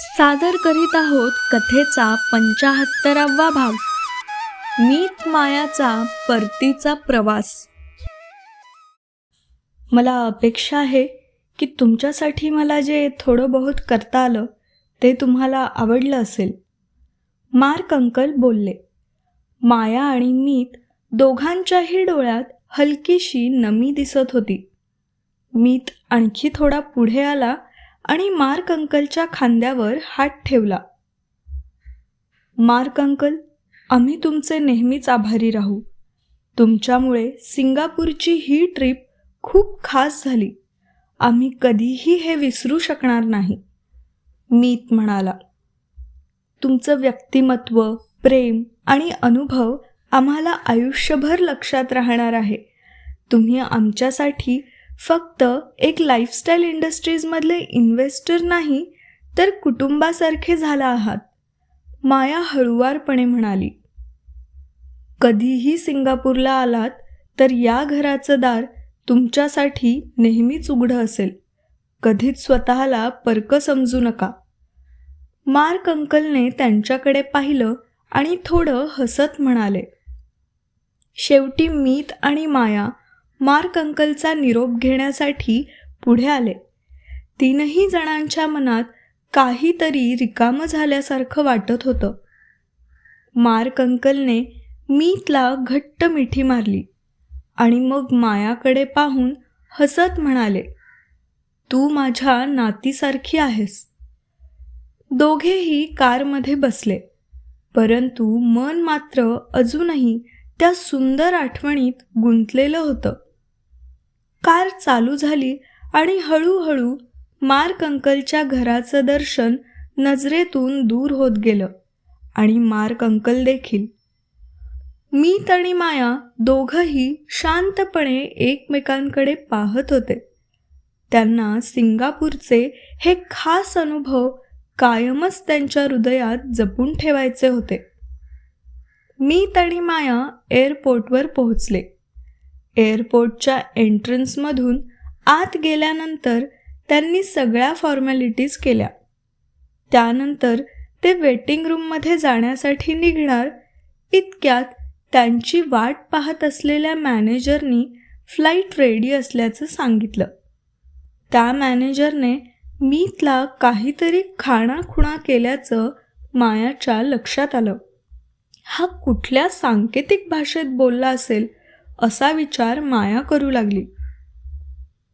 सादर करीत आहोत कथेचा पंचाहत्तरावा भाग. मीत मायाचा परतीचा प्रवास. मला अपेक्षा आहे की तुमच्यासाठी मला जे थोडं बहुत करता आलं ते तुम्हाला आवडलं असेल. मार्क अंकल बोलले माया आणि मीत दोघांच्याही डोळ्यात हलकीशी नमी दिसत होती. मीत आणखी थोडा पुढे आला आणि मार्क अंकलच्या खांद्यावर हात ठेवला. मार्क अंकल आम्ही तुमचे नेहमीच आभारी राहू. तुमच्यामुळे सिंगापूरची ही ट्रिप खूप खास झाली. आम्ही कधीही हे विसरू शकणार नाही. मीत म्हणाला. तुमचं व्यक्तिमत्व प्रेम आणि अनुभव आम्हाला आयुष्यभर लक्षात राहणार आहे. तुम्ही आमच्यासाठी फक्त एक लाईफस्टाईल इंडस्ट्रीजमधले इन्व्हेस्टर नाही तर कुटुंबासारखे झाला आहात माया हळुवारपणे म्हणाली. कधीही सिंगापूरला आलात तर या घराचं दार तुमच्यासाठी नेहमीच उघडं असेल. कधीच स्वतःला परक समजू नका. मार्क अंकलने त्यांच्याकडे पाहिलं आणि थोडं हसत म्हणाले. शेवटी मीत आणि माया मार्क अंकलचा निरोप घेण्यासाठी पुढे आले. तीनही जणांच्या मनात काहीतरी रिकामं झाल्यासारखं वाटत होतं. मार्क अंकलने मीतला घट्ट मिठी मारली आणि मग मायाकडे पाहून हसत म्हणाले तू माझ्या नातीसारखी आहेस. दोघेही कारमध्ये बसले परंतु मन मात्र अजूनही त्या सुंदर आठवणीत गुंतलेलं होतं. कार चालू झाली आणि हळूहळू मार्क अंकलच्या घराचं दर्शन नजरेतून दूर होत गेलं आणि मार्क अंकल देखील. मीत आणि माया दोघंही शांतपणे एकमेकांकडे पाहत होते. त्यांना सिंगापूरचे हे खास अनुभव कायमच त्यांच्या हृदयात जपून ठेवायचे होते. मीत आणि माया एअरपोर्टवर पोहोचले. एअरपोर्टच्या एंट्रन्समधून आत गेल्यानंतर त्यांनी सगळ्या फॉर्मॅलिटीज केल्या. त्यानंतर ते वेटिंग रूममध्ये जाण्यासाठी निघणार इतक्यात त्यांची वाट पाहत असलेल्या मॅनेजरनी फ्लाईट रेडी असल्याचं सांगितलं. त्या मॅनेजरने मीतला काहीतरी खाणाखुणा केल्याचं मायाच्या लक्षात आलं. हा कुठल्या सांकेतिक भाषेत बोलला असेल? असा विचार माया करू लागली.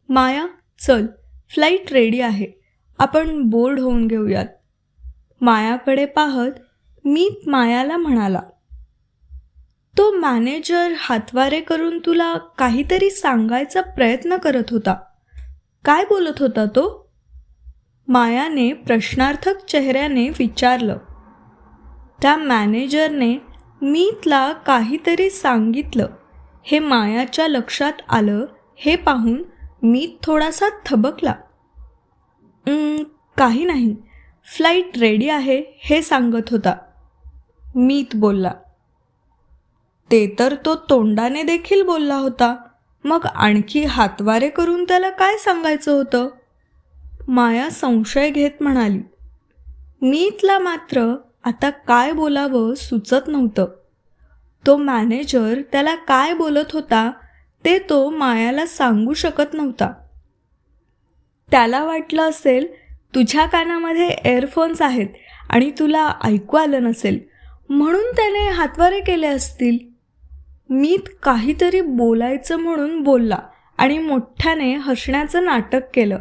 माया चल फ्लाईट रेडी आहे. आपण बोर्ड होऊन घेऊयात. मायाकडे पाहत मी मायाला म्हणाला तो मॅनेजर हातवारे करून तुला काहीतरी सांगायचा प्रयत्न करत होता. काय बोलत होता तो? मायाने प्रश्नार्थक चेहऱ्याने विचारलं. त्या मॅनेजरने मीतला काहीतरी सांगितलं. हे मायाच्या लक्षात आलं हे पाहून मी थोडासा थबकला. काही नाही. फ्लाईट रेडी आहे हे सांगत होता. मीत बोलला. ते तर तो तोंडाने देखील बोलला होता. मग आणखी हातवारे करून त्याला काय सांगायचं होतं? माया संशय घेत म्हणाली. मीतला मात्र आता काय बोलावं सुचत नव्हतं. तो मॅनेजर त्याला काय बोलत होता ते तो मायाला सांगू शकत नव्हता. त्याला वाटलं असेल तुझ्या कानामध्ये एअरफोन्स आहेत आणि तुला ऐकू आलं नसेल म्हणून त्याने हातवारे केले असतील. मीत काहीतरी बोलायचं म्हणून बोलला आणि मोठ्याने हसण्याचं नाटक केलं.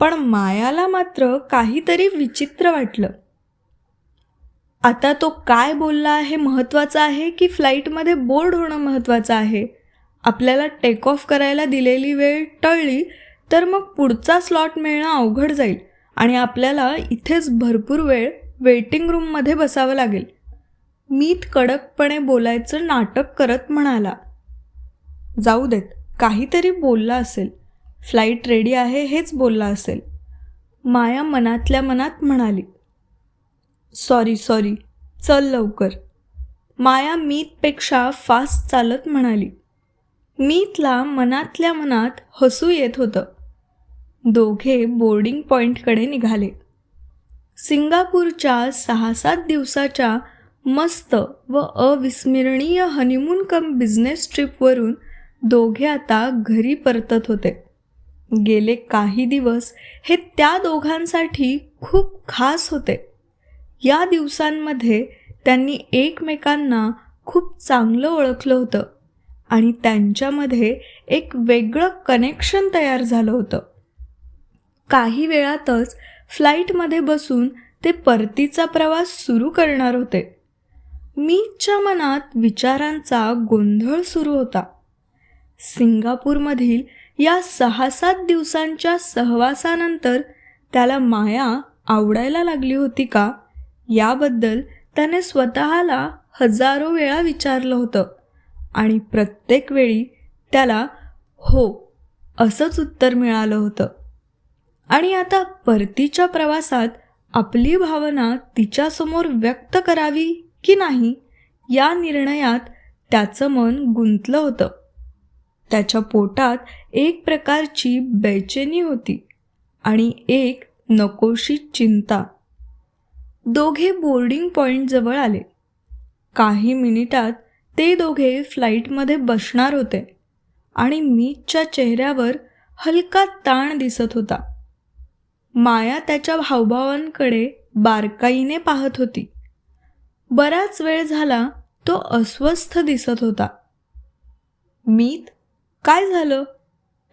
पण मायाला मात्र काहीतरी विचित्र वाटलं. आता तो काय बोलला आहे महत्त्वाचं आहे की फ्लाईटमध्ये बोर्ड होणं महत्त्वाचं आहे? आपल्याला टेक ऑफ करायला दिलेली वेळ टळली तर मग पुढचा स्लॉट मिळणं अवघड जाईल आणि आपल्याला इथेच भरपूर वेळ वेटिंग रूममध्ये बसावं लागेल. मीत कडकपणे बोलायचं नाटक करत म्हणाला जाऊ देत काहीतरी बोलला असेल. फ्लाईट रेडी आहे हेच बोलला असेल. माया मनातल्या मनात म्हणाली सॉरी सॉरी. चल लवकर. माया मीतपेक्षा फास्ट चालत म्हणाली. मीतला मनातल्या मनात हसू येत होतं. दोघे बोर्डिंग पॉईंटकडे निघाले. सिंगापूरच्या सहा सात दिवसाच्या मस्त व अविस्मरणीय हनीमून कम बिझनेस ट्रिपवरून दोघे आता घरी परतत होते. गेले काही दिवस हे त्या दोघांसाठी खूप खास होते. या दिवसांमध्ये त्यांनी एकमेकांना खूप चांगलं ओळखलं होतं आणि त्यांच्यामध्ये एक वेगळं कनेक्शन तयार झालं होतं. काही वेळातच फ्लाईटमध्ये बसून ते परतीचा प्रवास सुरू करणार होते. मीच्या मनात विचारांचा गोंधळ सुरू होता. सिंगापूरमधील या सहा सात दिवसांच्या सहवासानंतर त्याला माया आवडायला लागली होती का? याबद्दल त्याने स्वतःला हजारो वेळा विचारलं होतं. आणि प्रत्येक वेळी त्याला हो असंच उत्तर मिळालं होतं. आणि आता परतीच्या प्रवासात आपली भावना तिच्यासमोर व्यक्त करावी की नाही या निर्णयात त्याचं मन गुंतलं होतं. त्याच्या पोटात एक प्रकारची बेचैनी होती आणि एक नकोशी चिंता. दोघे बोर्डिंग पॉईंटजवळ आले. काही मिनिटात ते दोघे फ्लाईटमध्ये बसणार होते आणि मीतच्या चेहऱ्यावर हलका ताण दिसत होता. माया त्याच्या हावभावांकडे बारकाईने पाहत होती. बराच वेळ झाला तो अस्वस्थ दिसत होता. मीत काय झालं?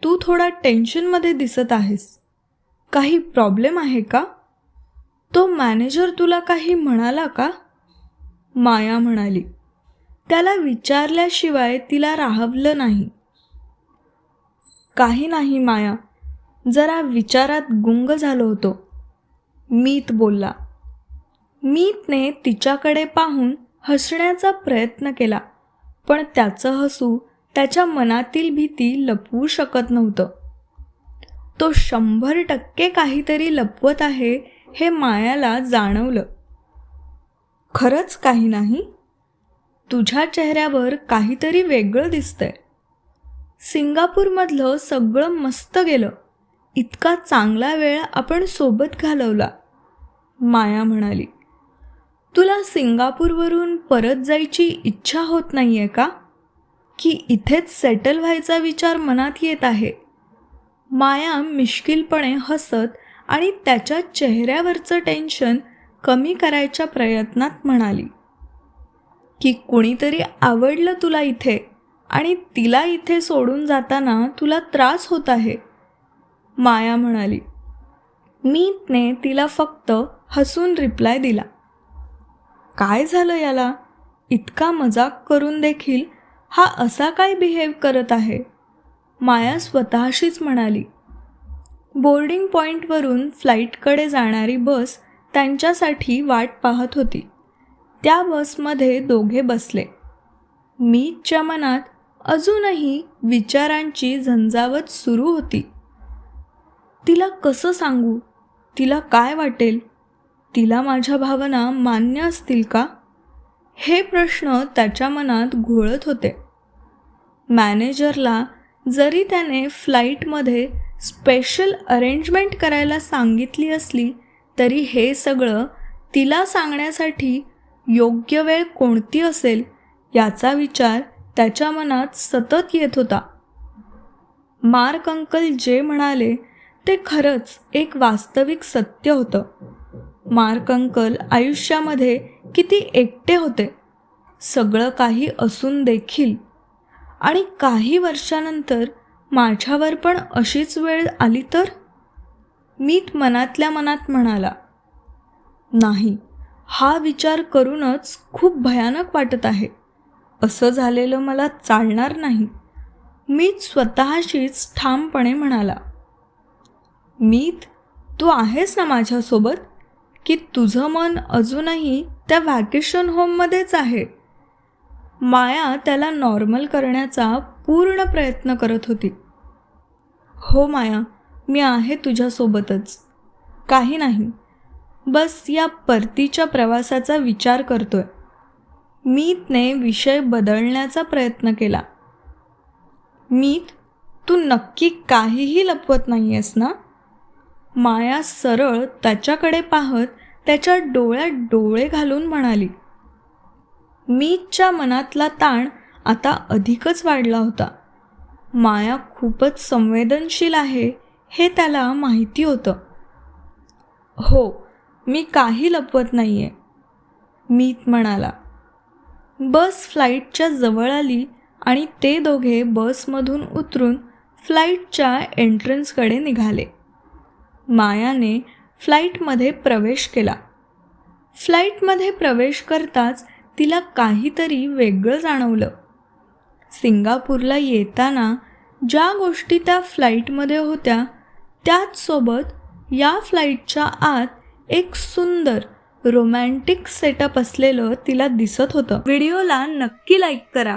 तू थोडा टेन्शनमध्ये दिसत आहेस. काही प्रॉब्लेम आहे का? तो मॅनेजर तुला काही म्हणाला का? माया म्हणाली त्याला विचारल्याशिवाय तिला राहवलं नाही. काही नाही माया जरा विचारात गुंग झालो होतो. मीत बोलला मीतने तिच्याकडे पाहून हसण्याचा प्रयत्न केला पण त्याचं हसू त्याच्या मनातील भीती लपवू शकत नव्हतं. तो शंभर टक्के काहीतरी लपवत आहे हे मायाला जाणवलं. खरंच काही नाही? तुझ्या चेहऱ्यावर काहीतरी वेगळं दिसतंय. सिंगापूरमधलं सगळं मस्त गेलं. इतका चांगला वेळ आपण सोबत घालवला. माया म्हणाली तुला सिंगापूरवरून परत जायची इच्छा होत नाही आहे का? की इथेच सेटल व्हायचा विचार मनात येत आहे? माया मिश्किलपणे हसत आणि त्याच्या चेहऱ्यावरचं टेन्शन कमी करायच्या प्रयत्नात म्हणाली की कुणीतरी आवडलं तुला इथे आणि तिला इथे सोडून जाताना तुला त्रास होत आहे. माया म्हणाली मीतने तिला फक्त हसून रिप्लाय दिला. काय झालं याला? इतका मजाक करून देखील हा असा काय बिहेव करत आहे? माया स्वतःशीच म्हणाली बोर्डिंग पॉईंटवरून फ्लाईटकडे जाणारी बस त्यांच्यासाठी वाट पाहत होती. त्या बसमध्ये दोघे बसले. मीच्या मनात अजूनही विचारांची झंझावत सुरू होती. तिला कसं सांगू? तिला काय वाटेल? तिला माझ्या भावना मान्य असतील का? हे प्रश्न त्याच्या मनात घोळत होते. मॅनेजरला जरी त्याने फ्लाईटमध्ये स्पेशल अरेंजमेंट करायला सांगितली असली तरी हे सगळं तिला सांगण्यासाठी योग्य वेळ कोणती असेल याचा विचार त्याच्या मनात सतत येत होता. मार्क अंकल जे म्हणाले ते खरंच एक वास्तविक सत्य होतं. मार्क अंकल आयुष्यामध्ये किती एकटे होते. सगळं काही असून देखील. आणि काही वर्षानंतर माझ्यावर पण अशीच वेळ आली तर? मीत मनातल्या मनात म्हणाला नाही हा विचार करूनच खूप भयानक वाटत आहे. असं झालेलं मला चालणार नाही. मीत स्वतःशीच ठामपणे म्हणाला मीत तू आहेस ना माझ्यासोबत? की तुझं मन अजूनही त्या व्हॅकेशन होममध्येच आहे? माया त्याला नॉर्मल करण्याचा पूर्ण प्रयत्न करत होती. हो माया मी आहे तुझ्यासोबतच. काही नाही. बस या परतीच्या प्रवासाचा विचार करतोय. मीतने विषय बदलण्याचा प्रयत्न केला. मीत तू नक्की काहीही लपवत नाही आहेस ना? माया सरळ त्याच्याकडे पाहत त्याच्या डोळ्यात डोळे घालून म्हणाली. मीतच्या मनातला ताण आता अधिकच वाढला होता. माया खूपच संवेदनशील आहे हे त्याला माहिती होतं. हो मी काही लपवत नाही आहे मीत म्हणाला. बस फ्लाईटच्या जवळ आली आणि ते दोघे बसमधून उतरून फ्लाईटच्या एंट्रन्सकडे निघाले. मायाने फ्लाईटमध्ये प्रवेश केला. फ्लाईटमध्ये प्रवेश करताच तिला काहीतरी वेगळं जाणवलं. सिंगापूरला येताना ज्या गोष्टी त्या फ्लाईटमध्ये होत्या त्याचसोबत या फ्लाईटच्या आत एक सुंदर रोमॅन्टिक सेटअप असलेलं तिला दिसत होतं. व्हिडिओला नक्की लाईक करा.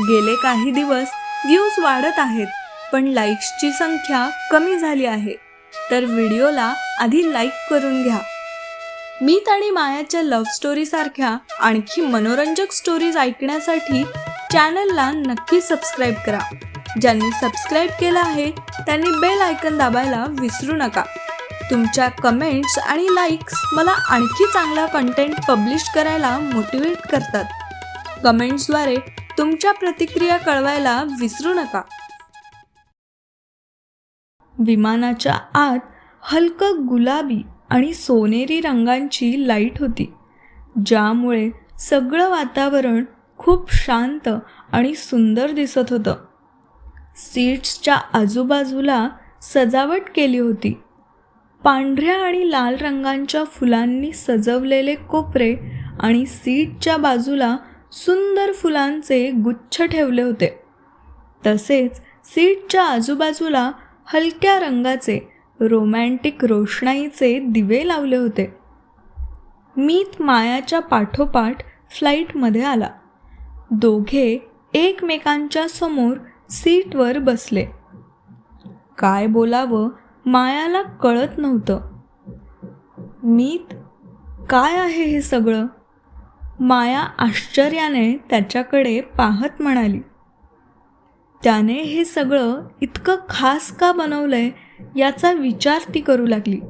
गेले काही दिवस व्ह्यूज वाढत आहेत पण लाईक्सची संख्या कमी झाली आहे. तर व्हिडिओला आधी लाईक करून घ्या. मीत आणि मायाच्या लव्ह स्टोरीसारख्या आणखी मनोरंजक स्टोरीज ऐकण्यासाठी चॅनलला नक्की सबस्क्राईब करा. ज्यांनी सबस्क्राईब केलं आहे त्यांनी बेल आयकन दाबायला विसरू नका. तुमच्या कमेंट्स आणि लाईक्स मला आणखी चांगला कंटेंट पब्लिश करायला मोटिवेट करतात. कमेंट्सद्वारे तुमच्या प्रतिक्रिया कळवायला विसरू नका. विमानाच्या आत हलकं गुलाबी आणि सोनेरी रंगांची लाइट होती ज्यामुळे सगळं वातावरण खूप शांत आणि सुंदर दिसत होतं. सीट्सच्या आजूबाजूला सजावट केली होती. पांढऱ्या आणि लाल रंगांच्या फुलांनी सजवलेले कोपरे आणि सीटच्या बाजूला सुंदर फुलांचे गुच्छ ठेवले होते. तसेच सीटच्या आजूबाजूला हलक्या रंगाचे रोमॅन्टिक रोषणाईचे दिवे लावले होते. मीत मायाच्या पाठोपाठ फ्लाईटमध्ये आला. दोघे एकमेकांच्या समोर सीटवर बसले. काय बोलावं मायाला कळत नव्हतं. मीत काय आहे हे सगळं? माया आश्चर्याने त्याच्याकडे पाहत म्हणाली. त्याने हे सगळं इतकं खास का बनवलंय? याचा विचार ती करू लागली.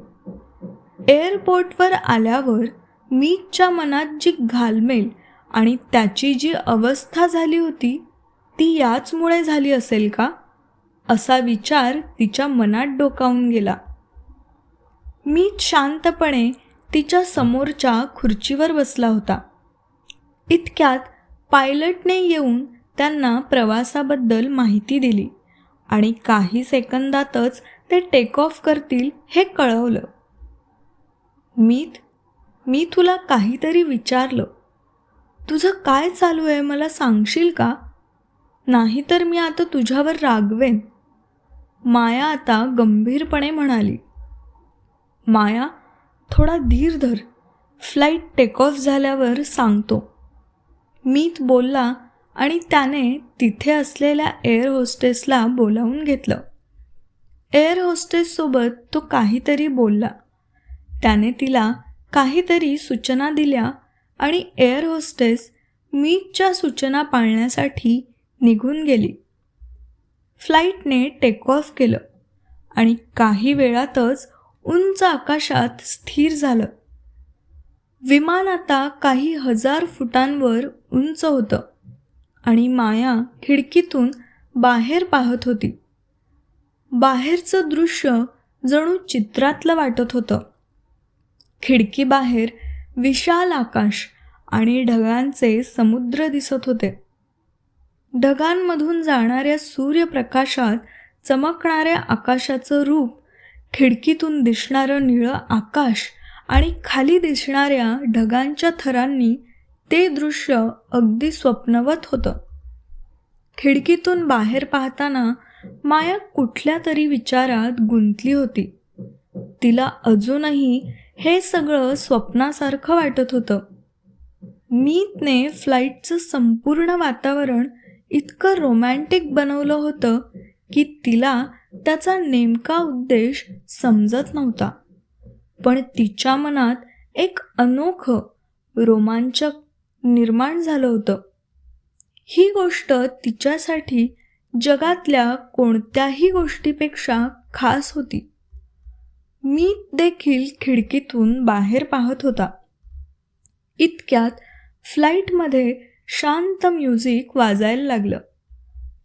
एअरपोर्टवर आल्यावर मीच्या मनात जी घालमेल आणि त्याची जी अवस्था झाली होती ती याचमुळे झाली असेल का? असा विचार तिच्या मनात डोकावून गेला. मी शांतपणे तिच्या समोरच्या खुर्चीवर बसला होता. इतक्यात पायलटने येऊन त्यांना प्रवासाबद्दल माहिती दिली आणि काही सेकंदातच ते टेक ऑफ करतील हे कळवलं. मीत मी तुला काहीतरी विचारलं. तुझं काय चालू आहे मला सांगशील का? नाहीतर मी आता तुझ्यावर रागवेन. माया आता गंभीरपणे म्हणाली. माया थोडा धीर धर. फ्लाईट टेक ऑफ झाल्यावर सांगतो. मीत बोलला आणि त्याने तिथे असलेल्या एअर होस्टेसला बोलावून घेतलं. एअर होस्टेससोबत तो काहीतरी बोलला. त्याने तिला काहीतरी सूचना दिल्या आणि एअर होस्टेस मीटच्या सूचना पाळण्यासाठी निघून गेली. फ्लाईटने टेक ऑफ केलं आणि काही वेळातच उंच आकाशात स्थिर झालं. विमान आता काही हजार फुटांवर उंच होतं आणि माया खिडकीतून बाहेर पाहत होती. बाहेरचं दृश्य जणू चित्रातलं वाटत होतं. खिडकीबाहेर विशाल आकाश आणि ढगांचे समुद्र दिसत होते. ढगांमधून जाणाऱ्या सूर्यप्रकाशात चमकणाऱ्या आकाशाचं रूप खिडकीतून दिसणारं निळं आकाश आणि खाली दिसणाऱ्या ढगांच्या थरांनी ते दृश्य अगदी स्वप्नवत होतं. खिडकीतून बाहेर पाहताना माया कुठल्या तरी विचारात गुंतली होती. तिला अजूनही हे सगळं स्वप्नासारखं वाटत होतं. मीतने फ्लाईटचं संपूर्ण वातावरण इतकं रोमॅन्टिक बनवलं होतं की तिला त्याचा नेमका उद्देश समजत नव्हता. पण तिच्या मनात एक अनोखं रोमांचक निर्माण झालं होतं. ही गोष्ट तिच्यासाठी जगातल्या कोणत्याही गोष्टीपेक्षा खास होती. मी देखील खिडकीतून बाहेर पाहत होता. इतक्यात फ्लाईटमध्ये शांत म्युझिक वाजायला लागलं.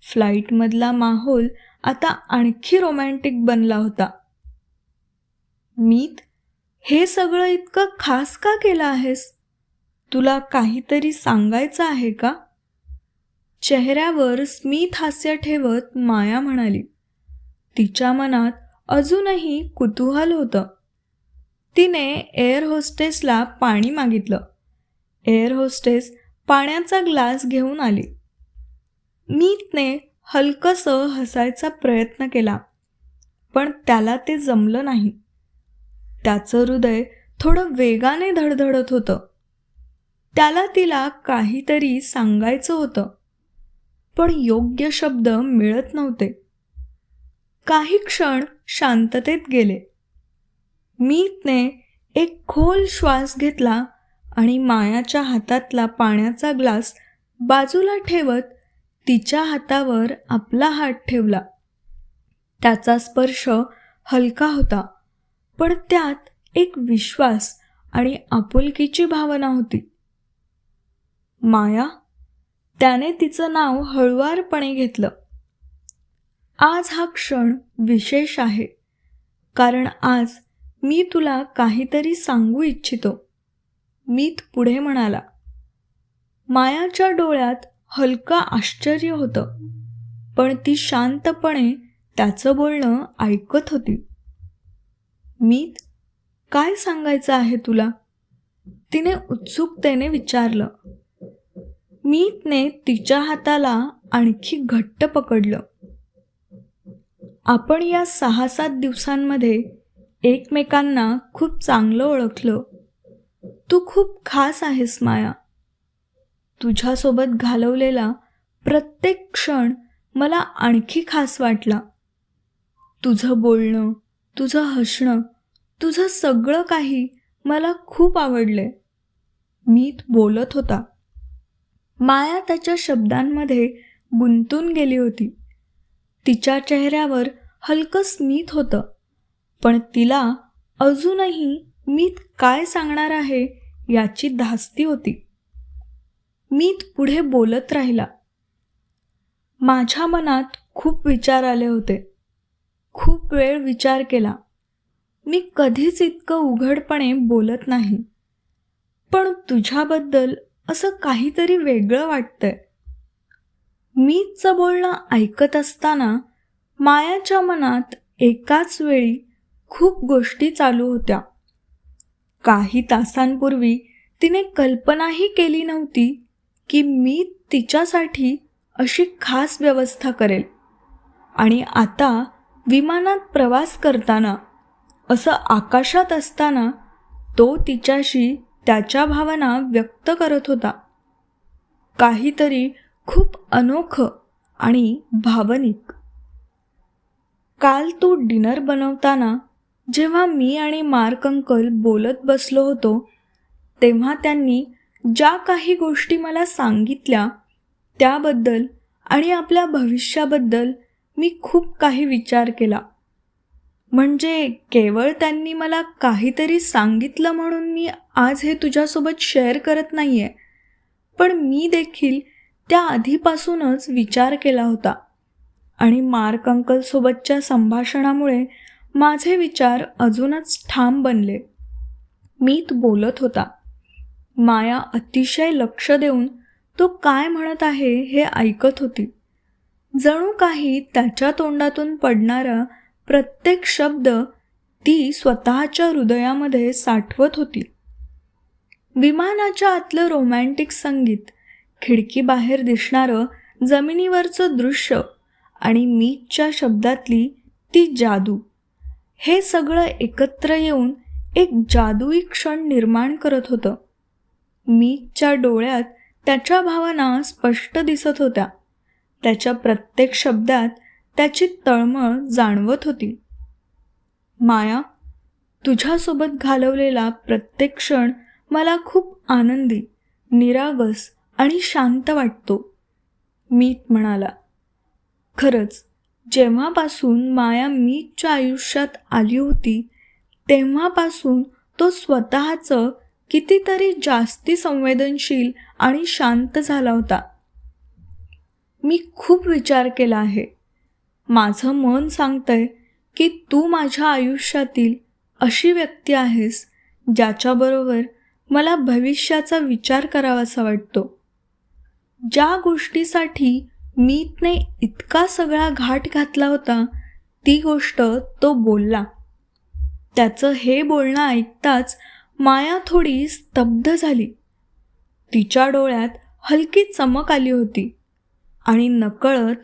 फ्लाईटमधला माहोल आता आणखी रोमॅन्टिक बनला होता. मीत हे सगळं इतकं खास का केलं आहेस? तुला काहीतरी सांगायचं आहे का? चेहऱ्यावर स्मित हास्य ठेवत माया म्हणाली. तिच्या मनात अजूनही कुतूहल होतं. तिने एअर होस्टेसला पाणी मागितलं. एअर होस्टेस पाण्याचा ग्लास घेऊन आली. मीतने हलकंसं हसायचा प्रयत्न केला पण त्याला ते जमलं नाही. त्याचं हृदय थोडं वेगाने धडधडत होतं. त्याला तिला काहीतरी सांगायचं होतं. पण योग्य शब्द मिळत नव्हते. काही क्षण शांततेत गेले. मीतने एक खोल श्वास घेतला आणि मायाच्या हातातला पाण्याचा ग्लास बाजूला ठेवत तिच्या हातावर आपला हात ठेवला. त्याचा स्पर्श हलका होता पण त्यात एक विश्वास आणि आपुलकीची भावना होती. माया त्याने तिचं नाव हळुवारपणे घेतलं. आज हा क्षण विशेष आहे कारण आज मी तुला काहीतरी सांगू इच्छितो. मीत पुढे म्हणाला मायाच्या डोळ्यात हलका आश्चर्य होतं पण ती शांतपणे त्याचं बोलणं ऐकत होती. मीत काय सांगायचं आहे तुला? तिने उत्सुकतेने विचारलं. मीतने तिच्या हाताला आणखी घट्ट पकडलं. आपण या सहा सात दिवसांमध्ये एकमेकांना खूप चांगलं ओळखलं. तू खूप खास आहेस माया. तुझ्यासोबत घालवलेला प्रत्येक क्षण मला आणखी खास वाटला. तुझं बोलणं तुझं हसणं तुझं सगळं काही मला खूप आवडले. मीत बोलत होता. माया त्याच्या शब्दांमध्ये गुंतून गेली होती. तिच्या चेहऱ्यावर हलकं स्मित होतं. पण तिला अजूनही मीत काय सांगणार आहे याची धास्ती होती. मीत पुढे बोलत राहिला. माझ्या मनात खूप विचार आले होते. खूप वेळ विचार केला. मी कधीच इतकं उघडपणे बोलत नाही. पण तुझ्याबद्दल असं काहीतरी वेगळं वाटतंय. मीचं बोलणं ऐकत असताना मायाच्या मनात एकाच वेळी खूप गोष्टी चालू होत्या. काही तासांपूर्वी तिने कल्पनाही केली नव्हती की मी तिच्यासाठी अशी खास व्यवस्था करेल. आणि आता विमानात प्रवास करताना असं आकाशात असताना तो तिच्याशी त्याच्या भावना व्यक्त करत होता. काहीतरी खूप अनोखं आणि भावनिक. काल तो डिनर बनवताना जेव्हा मी आणि मार्क अंकल बोलत बसलो होतो तेव्हा त्यांनी ज्या काही गोष्टी मला सांगितल्या त्याबद्दल आणि आपल्या भविष्याबद्दल मी खूप काही विचार केला. म्हणजे केवळ त्यांनी मला काहीतरी सांगितलं म्हणून मी आज हे तुझ्यासोबत शेअर करत नाही आहे पण मी देखील त्या आधीपासूनच विचार केला होता. आणि मार्क अंकलसोबतच्या संभाषणामुळे माझे विचार अजूनच ठाम बनले. मीत बोलत होता. माया अतिशय लक्ष देऊन तो काय म्हणत आहे हे ऐकत होती. जणू काही त्याच्या तोंडातून पडणारा प्रत्येक शब्द ती स्वतःच्या हृदयामध्ये साठवत होती. विमानाच्या आतलं रोमॅन्टिक संगीत खिडकीबाहेर दिसणारं जमिनीवरचं दृश्य आणि मीच्या शब्दातली ती जादू. हे सगळं एकत्र येऊन एक जादुई क्षण निर्माण करत होतं. मीच्या डोळ्यात त्याच्या भावना स्पष्ट दिसत होत्या. त्याच्या प्रत्येक शब्दात त्याची तळमळ जाणवत होती. माया तुझ्यासोबत घालवलेला प्रत्येक क्षण मला खूप आनंदी निरागस आणि शांत वाटतो. मीत म्हणाला खरंच जेव्हापासून माया मीच्या आयुष्यात आली होती तेव्हापासून तो स्वतःचं कितीतरी जास्ती संवेदनशील आणि शांत झाला होता. मी खूप विचार केला आहे. माझं मन सांगतंय की तू माझ्या आयुष्यातील अशी व्यक्ती आहेस ज्याच्याबरोबर मला भविष्याचा विचार करावासा वाटतो. ज्या गोष्टीसाठी मीतने इतका सगळा घाट घातला होता ती गोष्ट तो बोलला. त्याचं हे बोलणं ऐकताच माया थोडी स्तब्ध झाली. तिच्या डोळ्यात हलकी चमक आली होती आणि नकळत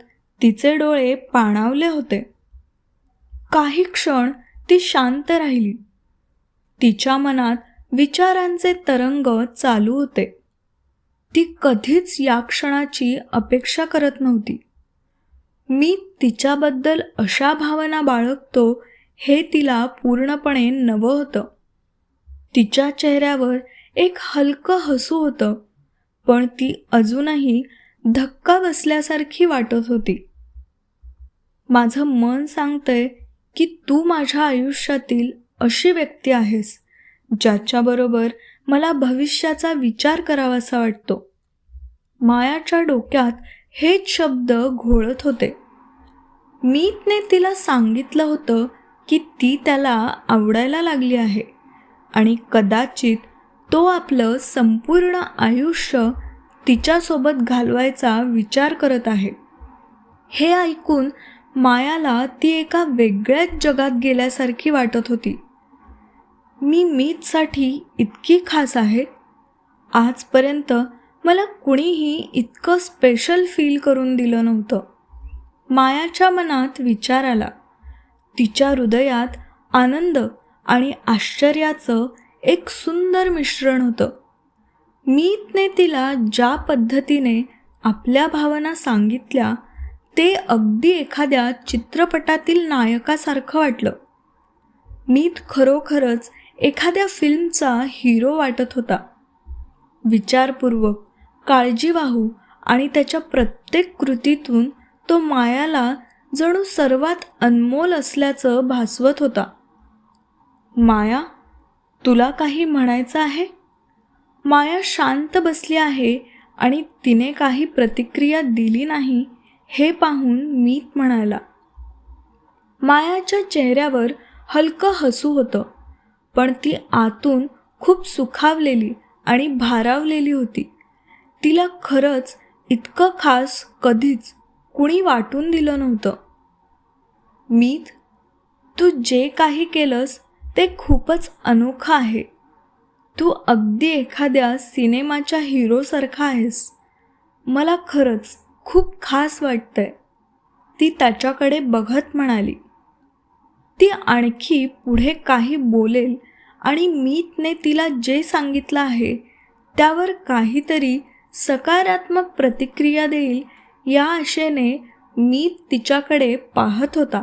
तिचे डोळे पाणावले होते. काही क्षण ती शांत राहिली. तिच्या मनात विचारांचे तरंग चालू होते. ती कधीच या क्षणाची अपेक्षा करत नव्हती. मी तिच्याबद्दल अशा भावना बाळगतो हे तिला पूर्णपणे नवं होतं. तिच्या चेहऱ्यावर एक हलकं हसू होतं पण ती अजूनही धक्का बसल्यासारखी वाटत होती. माझं मन सांगतंय की तू माझ्या आयुष्यातील अशी व्यक्ती आहेस. ज्याच्याबरोबर मला भविष्याचा विचार करावासा वाटतो. मायाच्या डोक्यात हेच शब्द घोळत होते. मीतने तिला सांगितलं होतं की ती त्याला आवडायला लागली आहे आणि कदाचित तो आपलं संपूर्ण आयुष्य तिच्यासोबत घालवायचा विचार करत आहे. हे ऐकून मायाला ती एका वेगळ्याच जगात गेल्यासारखी वाटत होती. मी मीतसाठी इतकी खास आहे? आजपर्यंत मला कुणीही इतकं स्पेशल फील करून दिलं नव्हतं. मायाच्या मनात विचार आला. तिच्या हृदयात आनंद आणि आश्चर्याचं एक सुंदर मिश्रण होतं. मीतने तिला ज्या पद्धतीने आपल्या भावना सांगितल्या ते अगदी एखाद्या चित्रपटातील नायकासारखं वाटलं. मीत खरोखरच एखाद्या फिल्मचा हिरो वाटत होता. विचारपूर्वक काळजीवाहू आणि त्याच्या प्रत्येक कृतीतून तो मायाला जणू सर्वात अनमोल असल्याचं भासवत होता. माया तुला काही म्हणायचं आहे? माया शांत बसली आहे आणि तिने काही प्रतिक्रिया दिली नाही हे पाहून मीत म्हणाला. मायाच्या चेहऱ्यावर हलकं हसू होतं. पण ती आतून खूप सुखावलेली आणि भारावलेली होती. तिला खरंच इतकं खास कधीच कुणी वाटून दिलं नव्हतं. मीत तू जे काही केलंस ते खूपच अनोखं आहे. तू अगदी एखाद्या सिनेमाच्या हिरोसारखा आहेस. मला खरंच खूप खास वाटतंय. ती त्याच्याकडे बघत म्हणाली. ती आणखी पुढे काही बोलेल आणि मीतने तिला जे सांगितलं आहे त्यावर काहीतरी सकारात्मक प्रतिक्रिया देईल या आशेने मी तिच्याकडे पाहत होता.